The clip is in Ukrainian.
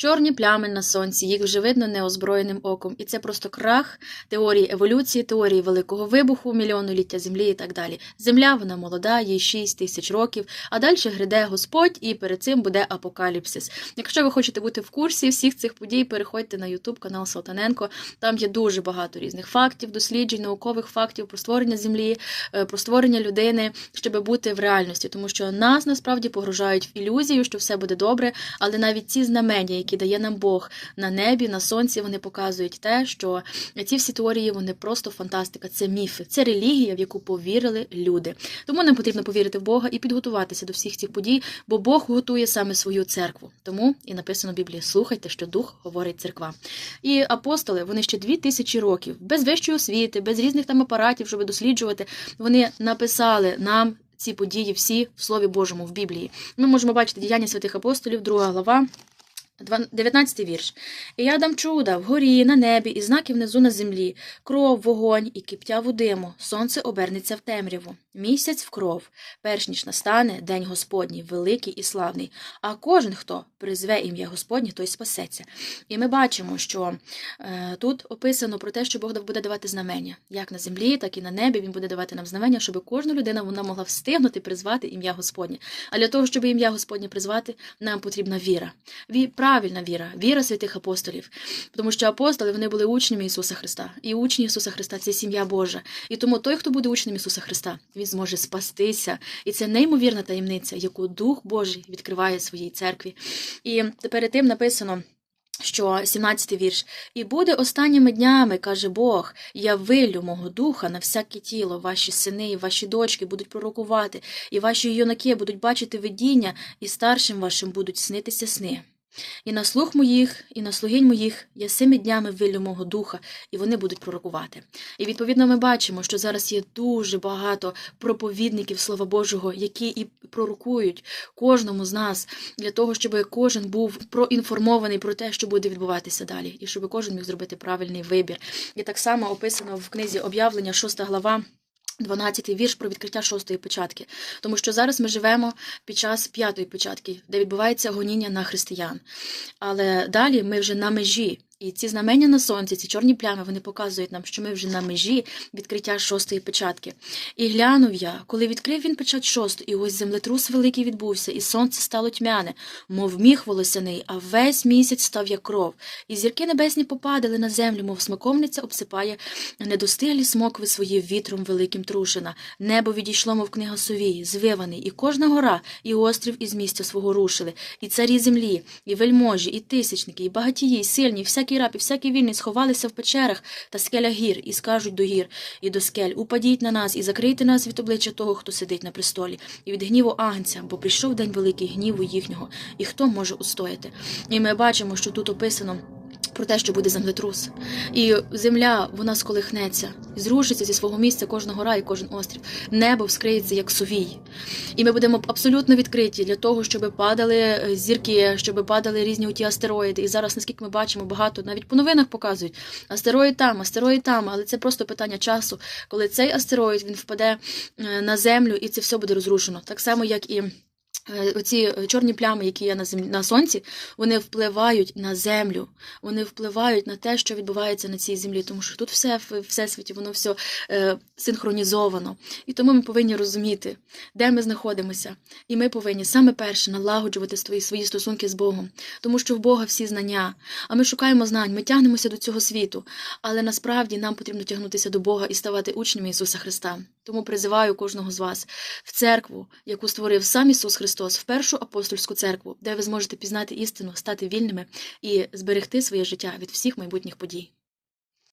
Чорні плями на сонці, їх вже видно неозброєним оком, і це просто крах теорії еволюції, теорії великого вибуху, мільйоноліття землі і так далі. Земля вона молода, їй 6 тисяч років, а далі гряде Господь, і перед цим буде апокаліпсис. Якщо ви хочете бути в курсі всіх цих подій, переходьте на YouTube канал Салтаненко. Там є дуже багато різних фактів, досліджень, наукових фактів про створення землі, е, про створення людини, щоб бути в реальності, тому що нас насправді погружають в ілюзію, що все буде добре, але навіть ці знамення, які дає нам Бог на небі, на сонці, вони показують те, що ці всі теорії вони просто фантастика, це міфи, це релігія, в яку повірили люди. Тому нам потрібно повірити в Бога і підготуватися до всіх цих подій, бо Бог готує саме свою церкву. Тому і написано в Біблії: слухайте, що Дух говорить церква. І апостоли, вони ще дві тисячі років, без вищої освіти, без різних там апаратів, щоб досліджувати, вони написали нам. Ці події всі в Слові Божому в Біблії. Ми можемо бачити діяння святих апостолів, друга глава, 19 вірш. І я дам чуда вгорі, на небі, і знаки внизу на землі, кров, вогонь і киптяву диму, сонце обернеться в темряву, місяць в кров, перш ніж настане день Господній, великий і славний. А кожен, хто призве ім'я Господнє, той спасеться. І ми бачимо, що е, тут описано про те, що Бог буде давати знамення, як на землі, так і на небі. Він буде давати нам знамення, щоб кожна людина вона могла встигнути призвати ім'я Господнє. А для того, щоб ім'я Господнє призвати, нам потрібна віра. Ві- правильна віра, віра святих апостолів. Тому що апостоли вони були учнями Ісуса Христа. І учні Ісуса Христа це сім'я Божа. І тому той, хто буде учнем Ісуса Христа, він зможе спастися. І це неймовірна таємниця, яку Дух Божий відкриває своїй церкві. І перед тим написано. Що 17-й вірш, і буде останніми днями, каже Бог, я вилю мого духа на всяке тіло, ваші сини і ваші дочки будуть пророкувати, і ваші юнаки будуть бачити видіння, і старшим вашим будуть снитися сни. І на слух моїх, і на слугинь моїх я семи днями вилю мого духа, і вони будуть пророкувати. І відповідно ми бачимо, що зараз є дуже багато проповідників Слова Божого, які і пророкують кожному з нас для того, щоб кожен був проінформований про те, що буде відбуватися далі, і щоб кожен міг зробити правильний вибір. І так само описано в книзі об'явлення, 6 глава. 12 вірш про відкриття шостої початки, тому що зараз ми живемо під час п'ятої початки, де відбувається гоніння на християн. Але далі ми вже на межі. І ці знамення на сонці, ці чорні плями, вони показують нам, що ми вже на межі відкриття шостої печатки. І глянув я, коли відкрив він печать шосту, і ось землетрус великий відбувся, і сонце стало тьмяне, мов міх волосяний, а весь місяць став як кров. І зірки небесні попадали на землю, мов смоковниця обсипає недостиглі смокви свої вітром великим трушина. Небо відійшло, мов книга совії, звиваний, і кожна гора, і острів із місця свого рушили, і царі землі, і вельможі, і тисячники, і багатії, і сильні, і всякий раб, і всякий вільний сховалися в печерах та скелях гір, і скажуть до гір, і до скель, упадіть на нас, і закрийте нас від обличчя того, хто сидить на престолі, і від гніву агнця, бо прийшов день великий гніву їхнього, і хто може устояти. І ми бачимо, що тут описано. Про те, що буде землетрус, і земля вона сколихнеться, зрушиться зі свого місця кожна гора і кожен острів. Небо вскриється як сувій. І ми будемо абсолютно відкриті для того, щоб падали е, зірки, щоб падали різні оті астероїди. І зараз, наскільки ми бачимо, багато навіть по новинах показують астероїд там, астероїд там, але це просто питання часу, коли цей астероїд він впаде е, на землю, і це все буде розрушено. Так само, як і. Е, Оці чорні плями, які є на землі на сонці, вони впливають на землю, вони впливають на те, що відбувається на цій землі, тому що тут все в всесвіті, воно все е, синхронізовано. І тому ми повинні розуміти, де ми знаходимося. І ми повинні саме перше налагоджувати свої, свої стосунки з Богом, тому що в Бога всі знання. А ми шукаємо знань, ми тягнемося до цього світу. Але насправді нам потрібно тягнутися до Бога і ставати учнями Ісуса Христа. Тому призиваю кожного з вас в церкву, яку створив сам Ісус Христос, в першу апостольську церкву, де ви зможете пізнати істину, стати вільними і зберегти своє життя від всіх майбутніх подій.